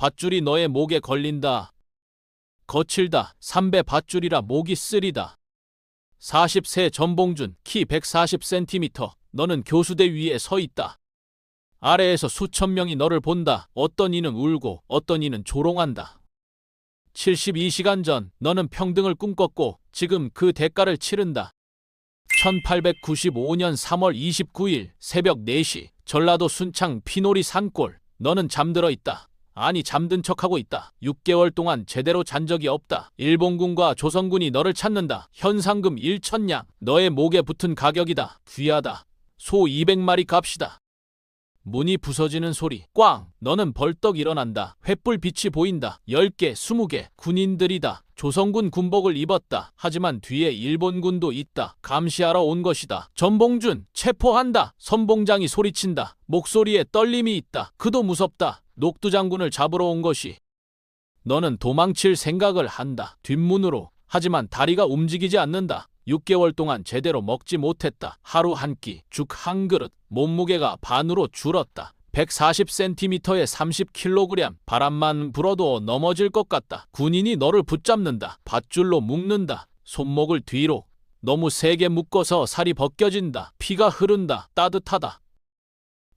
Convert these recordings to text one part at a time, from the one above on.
밧줄이 너의 목에 걸린다. 거칠다. 삼배 밧줄이라 목이 쓰리다. 40세 전봉준, 키 140cm. 너는 교수대 위에 서 있다. 아래에서 수천 명이 너를 본다. 어떤 이는 울고 어떤 이는 조롱한다. 72시간 전 너는 평등을 꿈꿨고 지금 그 대가를 치른다. 1895년 3월 29일 새벽 4시 전라도 순창 피놀이 산골 너는 잠들어 있다. 아니 잠든 척하고 있다. 6개월 동안 제대로 잔 적이 없다. 일본군과 조선군이 너를 찾는다. 현상금 1천냥 너의 목에 붙은 가격이다. 귀하다. 소 200마리 값이다. 문이 부서지는 소리. 꽝! 너는 벌떡 일어난다. 횃불 빛이 보인다. 10개, 20개. 군인들이다. 조선군 군복을 입었다. 하지만 뒤에 일본군도 있다. 감시하러 온 것이다. 전봉준, 체포한다. 선봉장이 소리친다. 목소리에 떨림이 있다. 그도 무섭다. 녹두 장군을 잡으러 온 것이. 너는 도망칠 생각을 한다. 뒷문으로. 하지만 다리가 움직이지 않는다. 6개월 동안 제대로 먹지 못했다. 하루 한 끼, 죽 한 그릇, 몸무게가 반으로 줄었다. 140cm에 30kg, 바람만 불어도 넘어질 것 같다. 군인이 너를 붙잡는다. 밧줄로 묶는다. 손목을 뒤로. 너무 세게 묶어서 살이 벗겨진다. 피가 흐른다. 따뜻하다.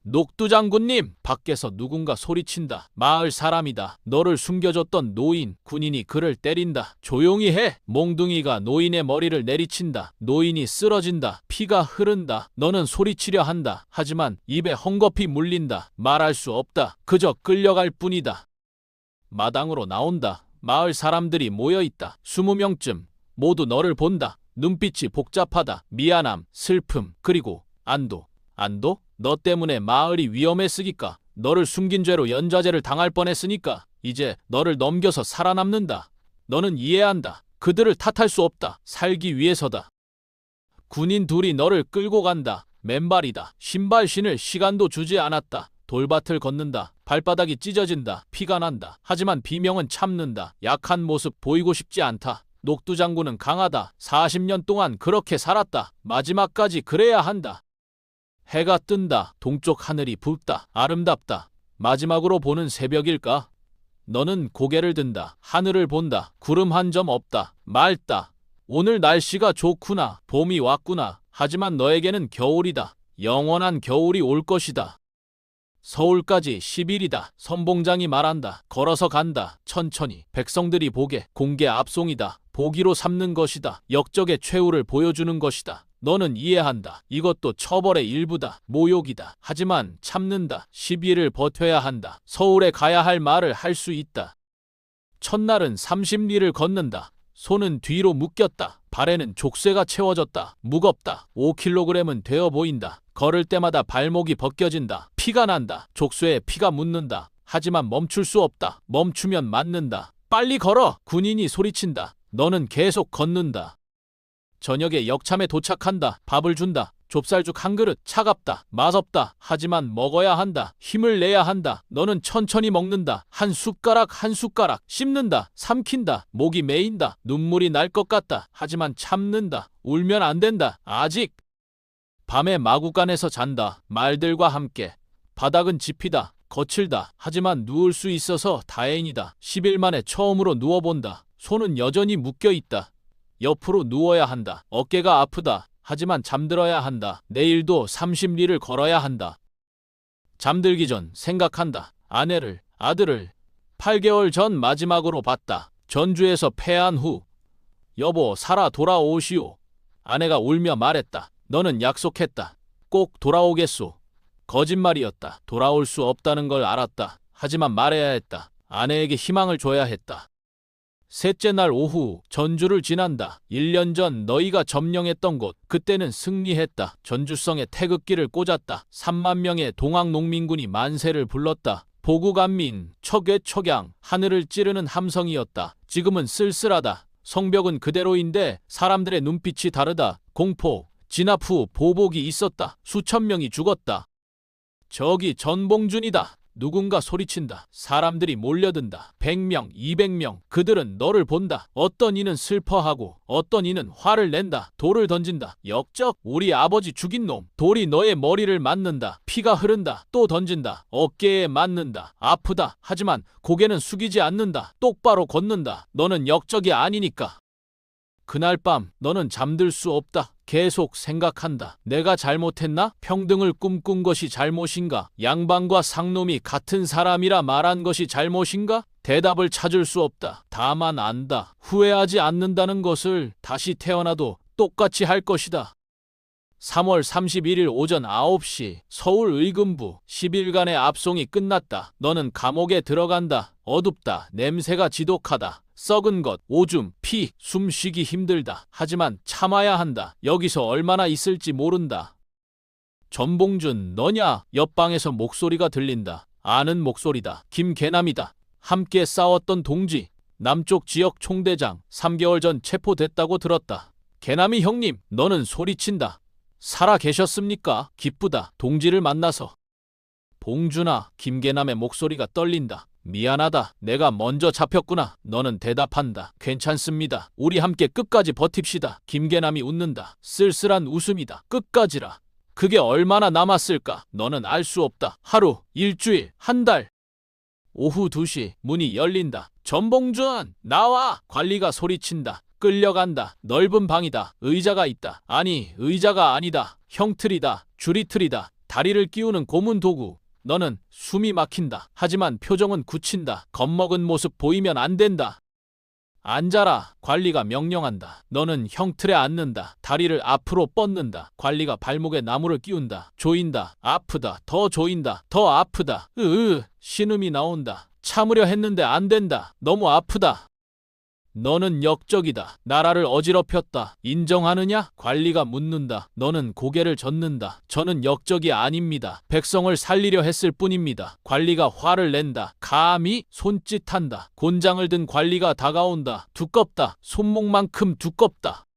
녹두 장군님, 밖에서 누군가 소리친다. 마을 사람이다. 너를 숨겨줬던 노인, 군인이 그를 때린다. 조용히 해. 몽둥이가 노인의 머리를 내리친다. 노인이 쓰러진다. 피가 흐른다. 너는 소리치려 한다. 하지만 입에 헝겊이 물린다. 말할 수 없다. 그저 끌려갈 뿐이다. 마당으로 나온다. 마을 사람들이 모여 있다. 20명쯤 모두 너를 본다. 눈빛이 복잡하다. 미안함, 슬픔, 그리고 안도. 안도? 너 때문에 마을이 위험했으니까 너를 숨긴 죄로 연좌제를 당할 뻔했으니까 이제 너를 넘겨서 살아남는다. 너는 이해한다. 그들을 탓할 수 없다. 살기 위해서다. 군인 둘이 너를 끌고 간다. 맨발이다. 신발 신을 시간도 주지 않았다. 돌밭을 걷는다. 발바닥이 찢어진다. 피가 난다. 하지만 비명은 참는다. 약한 모습 보이고 싶지 않다. 녹두 장군은 강하다. 40년 동안 그렇게 살았다. 마지막까지 그래야 한다. 해가 뜬다. 동쪽 하늘이 붉다. 아름답다. 마지막으로 보는 새벽일까? 너는 고개를 든다. 하늘을 본다. 구름 한 점 없다. 맑다. 오늘 날씨가 좋구나. 봄이 왔구나. 하지만 너에게는 겨울이다. 영원한 겨울이 올 것이다. 서울까지 10일이다. 선봉장이 말한다. 걸어서 간다. 천천히. 백성들이 보게. 공개 압송이다. 보기로 삼는 것이다. 역적의 최후를 보여주는 것이다. 너는 이해한다. 이것도 처벌의 일부다. 모욕이다. 하지만 참는다. 12일을 버텨야 한다. 서울에 가야 할 말을 할 수 있다. 첫날은 30리를 걷는다. 손은 뒤로 묶였다. 발에는 족쇄가 채워졌다. 무겁다. 5kg은 되어 보인다. 걸을 때마다 발목이 벗겨진다. 피가 난다. 족쇄에 피가 묻는다. 하지만 멈출 수 없다. 멈추면 맞는다. 빨리 걸어! 군인이 소리친다. 너는 계속 걷는다. 저녁에 역참에 도착한다. 밥을 준다. 좁쌀죽 한 그릇 차갑다. 맛없다. 하지만 먹어야 한다. 힘을 내야 한다. 너는 천천히 먹는다. 한 숟가락 한 숟가락 씹는다. 삼킨다. 목이 메인다. 눈물이 날 것 같다. 하지만 참는다. 울면 안 된다. 아직. 밤에 마구간에서 잔다. 말들과 함께. 바닥은 지피다. 거칠다. 하지만 누울 수 있어서 다행이다. 10일 만에 처음으로 누워본다. 손은 여전히 묶여 있다. 옆으로 누워야 한다. 어깨가 아프다. 하지만 잠들어야 한다. 내일도 30리를 걸어야 한다. 잠들기 전 생각한다. 아내를, 아들을 8개월 전 마지막으로 봤다. 전주에서 패한 후. 여보, 살아 돌아오시오. 아내가 울며 말했다. 너는 약속했다. 꼭 돌아오겠소. 거짓말이었다. 돌아올 수 없다는 걸 알았다. 하지만 말해야 했다. 아내에게 희망을 줘야 했다. 셋째 날 오후 전주를 지난다. 1년 전 너희가 점령했던 곳 그때는 승리했다. 전주성에 태극기를 꽂았다. 3만 명의 동학 농민군이 만세를 불렀다. 보구간민, 척외 척양, 하늘을 찌르는 함성이었다. 지금은 쓸쓸하다. 성벽은 그대로인데 사람들의 눈빛이 다르다. 공포, 진압 후 보복이 있었다. 수천 명이 죽었다. 저기 전봉준이다. 누군가 소리친다. 사람들이 몰려든다. 100명, 200명. 그들은 너를 본다. 어떤 이는 슬퍼하고 어떤 이는 화를 낸다. 돌을 던진다. 역적. 우리 아버지 죽인 놈. 돌이 너의 머리를 맞는다. 피가 흐른다. 또 던진다. 어깨에 맞는다. 아프다. 하지만 고개는 숙이지 않는다. 똑바로 걷는다. 너는 역적이 아니니까. 그날 밤 너는 잠들 수 없다. 계속 생각한다. 내가 잘못했나? 평등을 꿈꾼 것이 잘못인가? 양반과 상놈이 같은 사람이라 말한 것이 잘못인가? 대답을 찾을 수 없다. 다만 안다. 후회하지 않는다는 것을 다시 태어나도 똑같이 할 것이다. 3월 31일 오전 9시 서울 의금부 10일간의 압송이 끝났다. 너는 감옥에 들어간다. 어둡다. 냄새가 지독하다. 썩은 것, 오줌, 피, 숨쉬기 힘들다. 하지만 참아야 한다. 여기서 얼마나 있을지 모른다. 전봉준, 너냐? 옆방에서 목소리가 들린다. 아는 목소리다. 김계남이다. 함께 싸웠던 동지. 남쪽 지역 총대장. 3개월 전 체포됐다고 들었다. 개남이 형님, 너는 소리친다. 살아 계셨습니까? 기쁘다. 동지를 만나서. 봉준아, 김계남의 목소리가 떨린다. 미안하다. 내가 먼저 잡혔구나. 너는 대답한다. 괜찮습니다. 우리 함께 끝까지 버팁시다. 김계남이 웃는다. 쓸쓸한 웃음이다. 끝까지라. 그게 얼마나 남았을까? 너는 알 수 없다. 하루, 일주일, 한 달. 오후 2시 문이 열린다. 전봉준, 나와! 관리가 소리친다. 끌려간다. 넓은 방이다. 의자가 있다. 아니, 의자가 아니다. 형틀이다. 줄이틀이다. 다리를 끼우는 고문 도구. 너는 숨이 막힌다. 하지만 표정은 굳힌다. 겁먹은 모습 보이면 안 된다. 앉아라. 관리가 명령한다. 너는 형틀에 앉는다. 다리를 앞으로 뻗는다. 관리가 발목에 나무를 끼운다. 조인다. 아프다. 더 조인다. 더 아프다. 으으. 신음이 나온다. 참으려 했는데 안 된다. 너무 아프다. 너는 역적이다. 나라를 어지럽혔다. 인정하느냐? 관리가 묻는다. 너는 고개를 젓는다. 저는 역적이 아닙니다. 백성을 살리려 했을 뿐입니다. 관리가 화를 낸다. 감히 손짓한다. 곤장을 든 관리가 다가온다. 두껍다. 손목만큼 두껍다.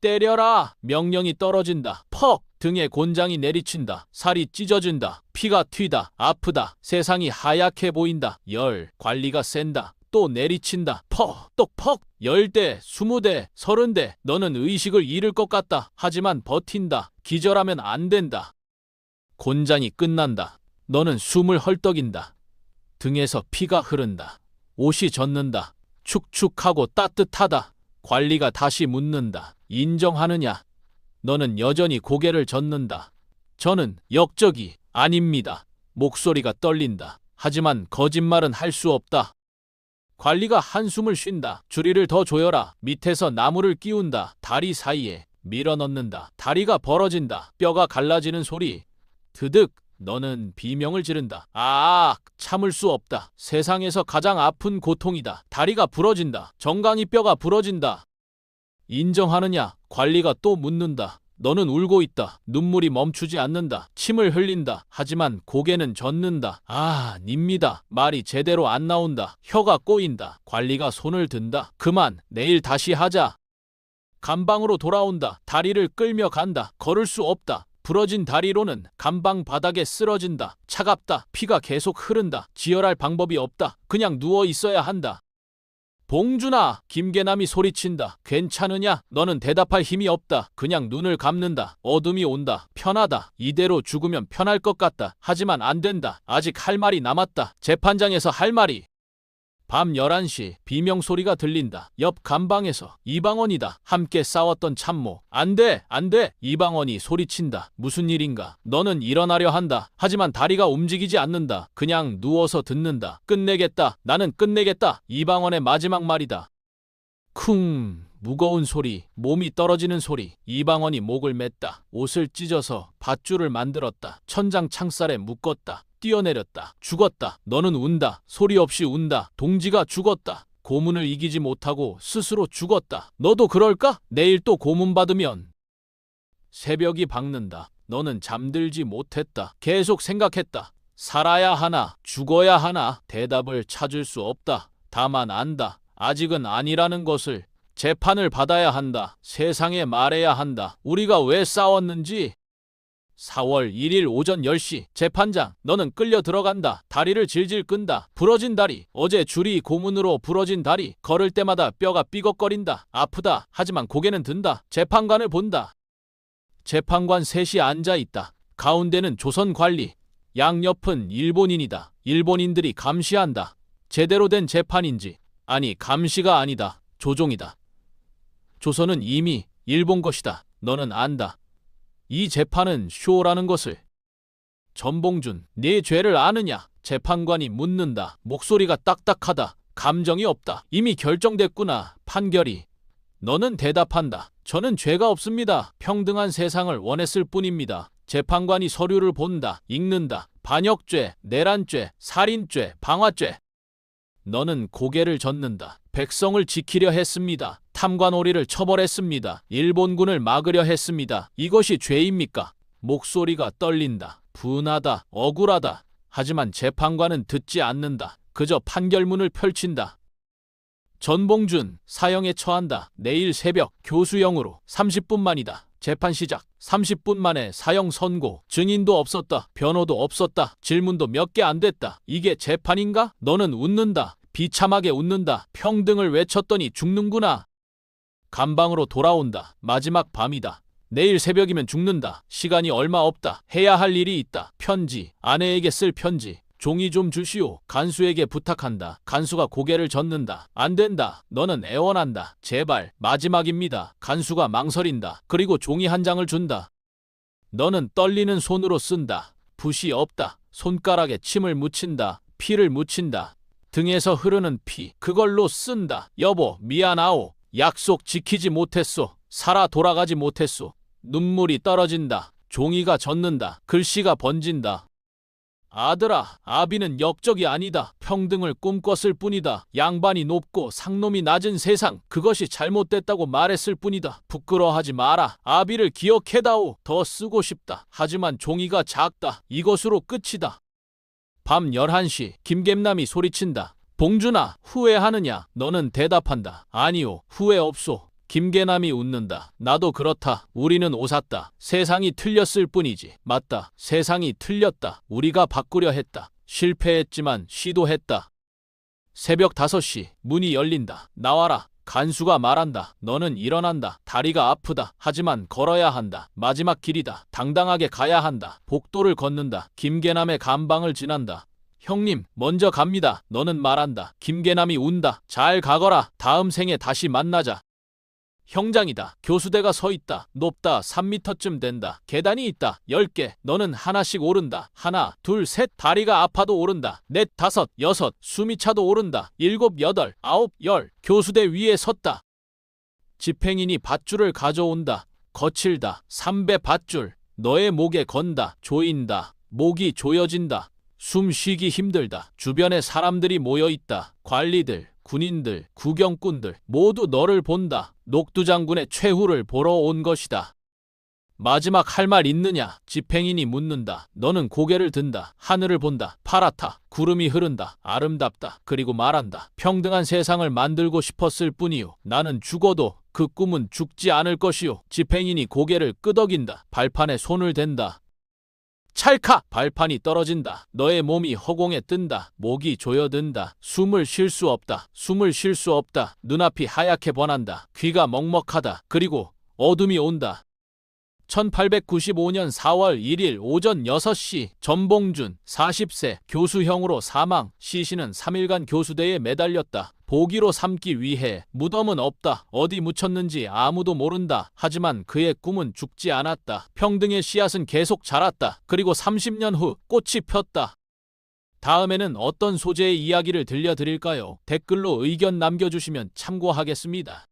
때려라! 명령이 떨어진다. 퍽! 등에 곤장이 내리친다. 살이 찢어진다. 피가 튀다. 아프다. 세상이 하얗게 보인다. 열. 관리가 센다. 또 내리친다. 퍽, 똑퍽. 열 대, 스무 대, 서른 대. 너는 의식을 잃을 것 같다. 하지만 버틴다. 기절하면 안 된다. 곤장이 끝난다. 너는 숨을 헐떡인다. 등에서 피가 흐른다. 옷이 젖는다. 축축하고 따뜻하다. 관리가 다시 묻는다. 인정하느냐? 너는 여전히 고개를 젓는다. 저는 역적이 아닙니다. 목소리가 떨린다. 하지만 거짓말은 할 수 없다. 관리가 한숨을 쉰다. 줄이를 더 조여라. 밑에서 나무를 끼운다. 다리 사이에 밀어 넣는다. 다리가 벌어진다. 뼈가 갈라지는 소리. 드득. 너는 비명을 지른다. 아, 참을 수 없다. 세상에서 가장 아픈 고통이다. 다리가 부러진다. 정강이 뼈가 부러진다. 인정하느냐? 관리가 또 묻는다. 너는 울고 있다. 눈물이 멈추지 않는다. 침을 흘린다. 하지만 고개는 젓는다. 아, 닙니다. 말이 제대로 안 나온다. 혀가 꼬인다. 관리가 손을 든다. 그만, 내일 다시 하자. 감방으로 돌아온다. 다리를 끌며 간다. 걸을 수 없다. 부러진 다리로는 감방 바닥에 쓰러진다. 차갑다. 피가 계속 흐른다. 지혈할 방법이 없다. 그냥 누워 있어야 한다. 봉준아, 김계남이 소리친다. 괜찮으냐? 너는 대답할 힘이 없다. 그냥 눈을 감는다. 어둠이 온다. 편하다. 이대로 죽으면 편할 것 같다. 하지만 안 된다. 아직 할 말이 남았다. 재판장에서 할 말이. 밤 11시 비명 소리가 들린다. 옆 감방에서 이방원이다. 함께 싸웠던 참모. 안 돼, 안 돼. 이방원이 소리친다. 무슨 일인가? 너는 일어나려 한다. 하지만 다리가 움직이지 않는다. 그냥 누워서 듣는다. 끝내겠다. 나는 끝내겠다. 이방원의 마지막 말이다. 쿵. 무거운 소리, 몸이 떨어지는 소리. 이방원이 목을 맸다. 옷을 찢어서 밧줄을 만들었다. 천장 창살에 묶었다. 뛰어내렸다. 죽었다. 너는 운다. 소리 없이 운다. 동지가 죽었다. 고문을 이기지 못하고 스스로 죽었다. 너도 그럴까? 내일 또 고문 받으면 새벽이 밝는다. 너는 잠들지 못했다. 계속 생각했다. 살아야 하나, 죽어야 하나. 대답을 찾을 수 없다. 다만 안다. 아직은 아니라는 것을 재판을 받아야 한다. 세상에 말해야 한다. 우리가 왜 싸웠는지 4월 1일 오전 10시 재판장 너는 끌려 들어간다. 다리를 질질 끈다. 부러진 다리. 어제 줄이 고문으로 부러진 다리. 걸을 때마다 뼈가 삐걱거린다. 아프다. 하지만 고개는 든다. 재판관을 본다. 재판관 셋이 앉아 있다. 가운데는 조선 관리. 양옆은 일본인이다. 일본인들이 감시한다. 제대로 된 재판인지. 아니, 감시가 아니다. 조종이다. 조선은 이미 일본 것이다. 너는 안다. 이 재판은 쇼라는 것을. 전봉준, 네 죄를 아느냐? 재판관이 묻는다. 목소리가 딱딱하다. 감정이 없다. 이미 결정됐구나. 판결이. 너는 대답한다. 저는 죄가 없습니다. 평등한 세상을 원했을 뿐입니다. 재판관이 서류를 본다. 읽는다. 반역죄, 내란죄, 살인죄, 방화죄. 너는 고개를 젓는다. 백성을 지키려 했습니다. 탐관오리를 처벌했습니다. 일본군을 막으려 했습니다. 이것이 죄입니까? 목소리가 떨린다. 분하다. 억울하다. 하지만 재판관은 듣지 않는다. 그저 판결문을 펼친다. 전봉준 사형에 처한다. 내일 새벽 교수형으로 30분 만이다. 재판 시작. 30분 만에 사형 선고. 증인도 없었다. 변호도 없었다. 질문도 몇 개 안 됐다. 이게 재판인가? 너는 웃는다. 비참하게 웃는다. 평등을 외쳤더니 죽는구나. 감방으로 돌아온다. 마지막 밤이다. 내일 새벽이면 죽는다. 시간이 얼마 없다. 해야 할 일이 있다. 편지. 아내에게 쓸 편지. 종이 좀 주시오. 간수에게 부탁한다. 간수가 고개를 젓는다. 안 된다. 너는 애원한다. 제발. 마지막입니다. 간수가 망설인다. 그리고 종이 한 장을 준다. 너는 떨리는 손으로 쓴다. 붓이 없다. 손가락에 침을 묻힌다. 피를 묻힌다. 등에서 흐르는 피. 그걸로 쓴다. 여보, 미안하오. 약속 지키지 못했소. 살아 돌아가지 못했소. 눈물이 떨어진다. 종이가 젖는다. 글씨가 번진다. 아들아, 아비는 역적이 아니다. 평등을 꿈꿨을 뿐이다. 양반이 높고 상놈이 낮은 세상, 그것이 잘못됐다고 말했을 뿐이다. 부끄러워하지 마라. 아비를 기억해다오. 더 쓰고 싶다. 하지만 종이가 작다. 이것으로 끝이다. 밤 11시, 김겜남이 소리친다. 봉준아, 후회하느냐? 너는 대답한다. 아니요, 후회 없소. 김계남이 웃는다. 나도 그렇다. 우리는 오샀다. 세상이 틀렸을 뿐이지. 맞다. 세상이 틀렸다. 우리가 바꾸려 했다. 실패했지만 시도했다. 새벽 5시 문이 열린다. 나와라. 간수가 말한다. 너는 일어난다. 다리가 아프다. 하지만 걸어야 한다. 마지막 길이다. 당당하게 가야 한다. 복도를 걷는다. 김계남의 감방을 지난다. 형님, 먼저 갑니다. 너는 말한다. 김계남이 운다. 잘 가거라. 다음 생에 다시 만나자. 형장이다. 교수대가 서 있다. 높다. 3미터쯤 된다. 계단이 있다. 10개. 너는 하나씩 오른다. 하나, 둘, 셋. 다리가 아파도 오른다. 넷, 다섯, 여섯. 숨이 차도 오른다. 일곱, 여덟, 아홉, 열. 교수대 위에 섰다. 집행인이 밧줄을 가져온다. 거칠다. 삼배 밧줄. 너의 목에 건다. 조인다. 목이 조여진다. 숨 쉬기 힘들다. 주변에 사람들이 모여 있다. 관리들, 군인들, 구경꾼들 모두 너를 본다. 녹두 장군의 최후를 보러 온 것이다. 마지막 할 말 있느냐? 집행인이 묻는다. 너는 고개를 든다. 하늘을 본다. 파랗다. 구름이 흐른다. 아름답다. 그리고 말한다. 평등한 세상을 만들고 싶었을 뿐이요. 나는 죽어도 그 꿈은 죽지 않을 것이요. 집행인이 고개를 끄덕인다. 발판에 손을 댄다. 찰칵! 발판이 떨어진다. 너의 몸이 허공에 뜬다. 목이 조여든다. 숨을 쉴 수 없다. 숨을 쉴 수 없다. 눈앞이 하얗게 번한다. 귀가 먹먹하다. 그리고 어둠이 온다. 1895년 4월 1일 오전 6시 전봉준 40세 교수형으로 사망 시신은 3일간 교수대에 매달렸다. 보기로 삼기 위해 무덤은 없다. 어디 묻혔는지 아무도 모른다. 하지만 그의 꿈은 죽지 않았다. 평등의 씨앗은 계속 자랐다. 그리고 30년 후 꽃이 폈다. 다음에는 어떤 소재의 이야기를 들려드릴까요? 댓글로 의견 남겨주시면 참고하겠습니다.